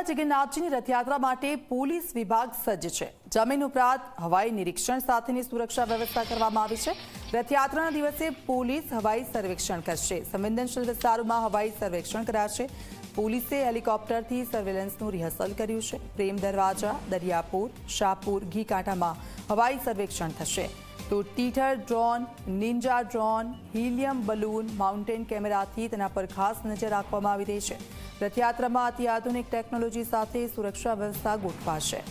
અમદાવાદમાં જગન્નાથજીની રથયાત્રા માટે પોલીસ વિભાગ સજ્જ છે. જમીન ઉપરાંત હવાઈ નિરીક્ષણ સાથેની સુરક્ષા વ્યવસ્થા કરવામાં આવી છે. રથયાત્રાના દિવસે પોલીસ હવાઈ સર્વેક્ષણ કરશે. સંવેદનશીલ વિસ્તારોમાં હવાઈ સર્વેક્ષણ કરાશે. પોલીસે હેલિકોપ્ટરથી સર્વેલન્સનું રિહર્સલ કર્યું છે. પ્રેમ દરવાજા, દરિયાપુર, શાહપુર, ઘીકાંઠામાં હવાઈ સર્વેક્ષણ થશે. તો ટીટર drone ninja drone, helium balloon, mounted કેમેરાથી તેના પર ખાસ નજર રાખવામાં આવી રહી છે. રથયાત્રામાં અતિ આધુનિક ટેકનોલોજી સાથે સુરક્ષા વ્યવસ્થા ગોઠવાશે.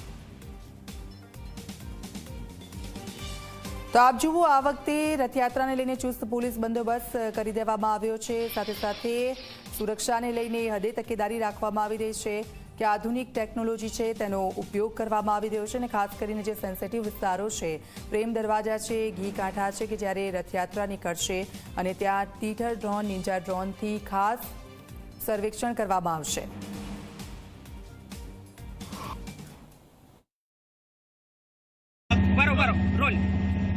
તો આપ જુઓ, આ વખતે રથયાત્રાને લઈને ચુસ્ત પોલીસ બંદોબસ્ત કરી દેવામાં આવ્યો છે. સાથે સાથે સુરક્ષાને લઈને હદે તકેદારી રાખવામાં આવી રહી છે. કે આધુનિક ટેકનોલોજી છે તેનો ઉપયોગ કરવામાં આવી રહ્યો છે અને ખાસ કરીને જે સેન્સિટિવ વિસ્તારો છે પ્રેમ દરવાજા છે ઘી કાંઠા છે કે જ્યારે રથયાત્રા નીકળશે અને ત્યાં ટીઠર ડ્રોન નિંજા ડ્રોનથી ખાસ સર્વેક્ષણ કરવામાં આવશે. બરોબર રોલ.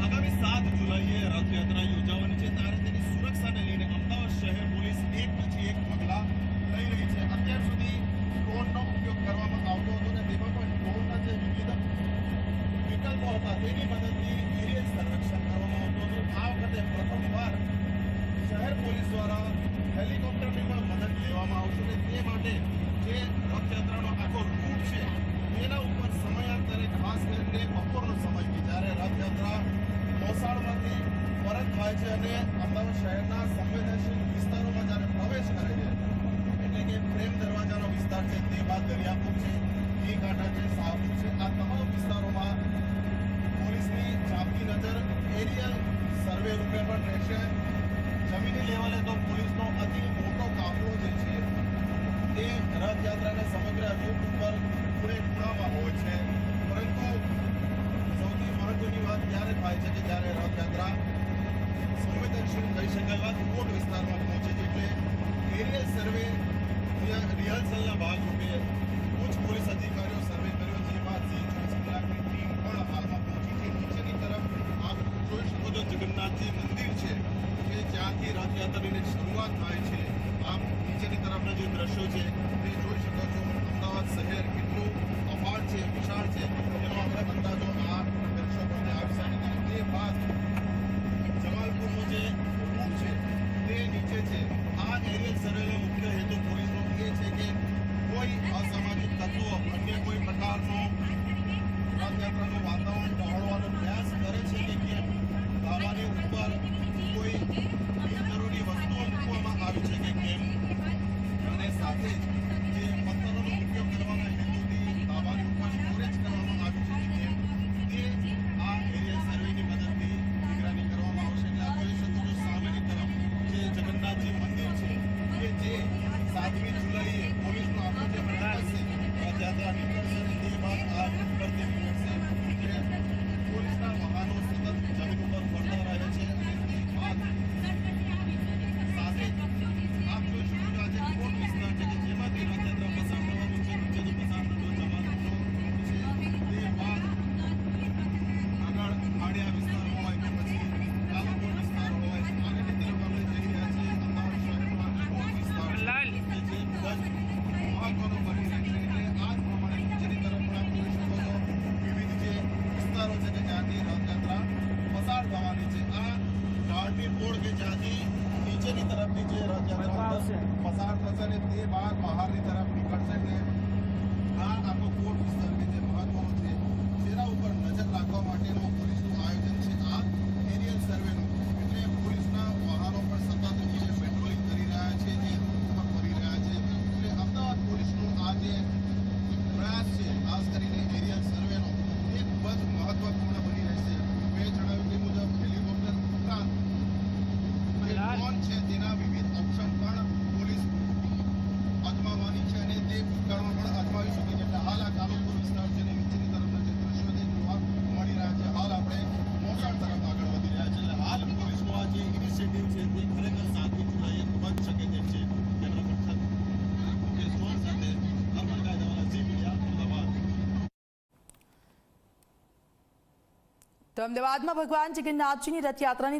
આગામી સાત જુલાઈએ રથયાત્રા યોજાવાની છે. ત્યારે તેની સુરક્ષાને લઈને અમદાવાદ શહેર પોલીસ એક પછી એક પગલાં લઈ રહી છે અત્યાર સુધી ડ્રોનનો ઉપયોગ કરવામાં આવતો હતો અને તેમાં પણ ડ્રોનના જે વિવિધ તેની મદદથી એરિયલ સર્વેક્ષણ કરવામાં આવતું હતું. આ વખતે પ્રથમવાર શહેર પોલીસ દ્વારા હેલિકોપ્ટરની પણ મદદ લેવામાં આવશે અને તે માટે જે રથયાત્રાનો આખો રૂટ છે, તેના ઉપર સમયાંતરે ખાસ કરીને બપોરનો સમય કે જ્યારે રથયાત્રા મોસાળમાંથી પરત થાય છે અને અમદાવાદ શહેરના સંવેદનશીલ વિસ્તારોમાં જ્યારે પ્રવેશ કરે છે, એટલે કે પ્રેમ દરવાજાનો વિસ્તાર છે તે બાદ દરિયાપુર છે એ કાંઠા છે શાહપુર છે, આ તમામ વિસ્તારોમાં પોલીસની ચાંપતી નજર એરિયલ પણ રહેશે. જમીની લેવલે તો પોલીસનો અતિ મોટો કાફલો જે છે, તે રથયાત્રાને સમગ્ર રૂટ ઉપર પૂરે ખૂણામાં હોય છે. પરંતુ સૌથી મહત્વની વાત ત્યારે થાય છે કે જ્યારે રથયાત્રા સંવેદનશીલ કહી શકાય રિમોટ વિસ્તારમાં પહોંચે છે એટલે એરિયલ સર્વે રિહર્સલના ભાગરૂપે ઉચ્ચ પોલીસ અધિકારીઓ સર્વે કર્યો છે બાદ જે ચોવીસ કલાકની ટીમ પણ હાલમાં પહોંચી છે નીચેની તરફ આપ જોઈ શકો છો જગન્નાથજી મંદિર છે કે જ્યાંથી રથયાત્રાની શરૂઆત થાય છે, આમ નીચેની તરફના જે દ્રશ્યો છે તે જોઈ શકો છો. અમદાવાદ શહેર કેટલું અપાર છે, વિશાળ છે, એનો આપણે અંદાજો આ દર્શકો પરથી છે તે બાદ જમાલપુરનો જે રૂટ છે, તે નીચે છે. આ એરિયલ સર્વેનો મુખ્ય હેતુ પોલીસનો એ છે કે કોઈ અસામાજિક તત્વો, અન્ય કોઈ પ્રકારનો રથયાત્રાનું વાતાવરણ ડહોળવાનો પ્રયાસ કરે છે કે કેમ ધાબાની ઉપર કોઈ બિનજરૂરી વસ્તુઓ મૂકવામાં આવી છે કે કેમ અને સાથે જ જે પથ્થરોનો ઉપયોગ કરવાના હેતુથી ધાબાની ઉપર સ્ટોરેજ કરવામાં આવ્યું છે કે કેમ તે આ એરિયલ સર્વેની મદદથી નિગરાની કરવામાં આવશે એટલે આપ જોઈ શકો છો સામેની તરફ જે જગન્નાથજી મંદિર છે કે જે સાતમી જુલાઈએ પોલીસનો આપણો જે પ્રયાસ છે રથયાત્રા નીકળશે અને તે બાદ આ રૂટ પર તે નીકળશે એટલે પોલીસના વાહનો સતત જમીન ઉપર ફરતા રહે છે અને તે બાદ સાથે આપ જોઈ શકો છો આજે કોટ વિસ્તાર છે કે જેમાંથી રથયાત્રા પસાર થવાની છે નીચેથી પસાર થતો જમાલપુરનો રૂટ છે તે બાદ આગળ આડિયા વિસ્તાર હોય કે પછી કાલાકોટ વિસ્તાર હોય આગળની તરફ આપણે જઈ રહ્યા છીએ અમદાવાદ શહેરમાં કોટ વિસ્તાર લાલ. કે જે ખૂબ જ મહત્વનો બની રહેશે એટલે આ જ પ્રમાણે નીચેની તરફ પણ આપ જોઈ શકો છો વિવિધ જે વિસ્તારો છે કે જ્યાંથી રથયાત્રા પસાર થવાની છે આ ઢાળની બોર્ડ કે જ્યાંથી નીચેની તરફની જે રથયાત્રા પસાર થશે અને તે બાદ બહારની તરફ નીકળશે એટલે આ આખો કોટ વિસ્તાર કે જે મહત્વનો છે તેના ઉપર નજર રાખવા માટેનું પોલીસનું આયોજન છે આ એરિયલ સર્વેનું એટલે પોલીસના વાહનો પણ સતત જે પેટ્રોલિંગ કરી રહ્યા છે જે રૂટ પર ફરી રહ્યા છે એટલે અમદાવાદ પોલીસનું આ જે પ્રયાસ છે ખાસ કરીને એરિયલ સર્વેનો એ ખૂબ જ મહત્વપૂર્ણ બની રહેશે મેં જણાવ્યું તે મુજબ હેલિકોપ્ટર ઉપરાંત જે ડ્રોન છે તેના વિવિધ ઓપ્શન પણ પોલીસ અજમાવવાની છે અને તે ભૂતકાળમાં પણ અજમાવી શકે છે એટલે હાલ આ કાલુપુર વિસ્તાર છે અને નીચેની તરફના જે દ્રશ્યો છે જોવા મળી રહ્યા છે હાલ આપણે મોસાળ તરફ આગળ વધી રહ્યા છે એટલે હાલ પોલીસનો આ જે ઇનિશિયેટિવ છે તે ખરેખર સાતમી જુલાઈએ ખૂબ જ શકે તેમ છે કેમેરા પર્સન મુકેશ ચૌહાણ સાથે અર્પણ કાયદાવાલા જી મીડિયા અમદાવાદ તો અમદાવાદમાં ભગવાન જગન્નાથજીની રથયાત્રાની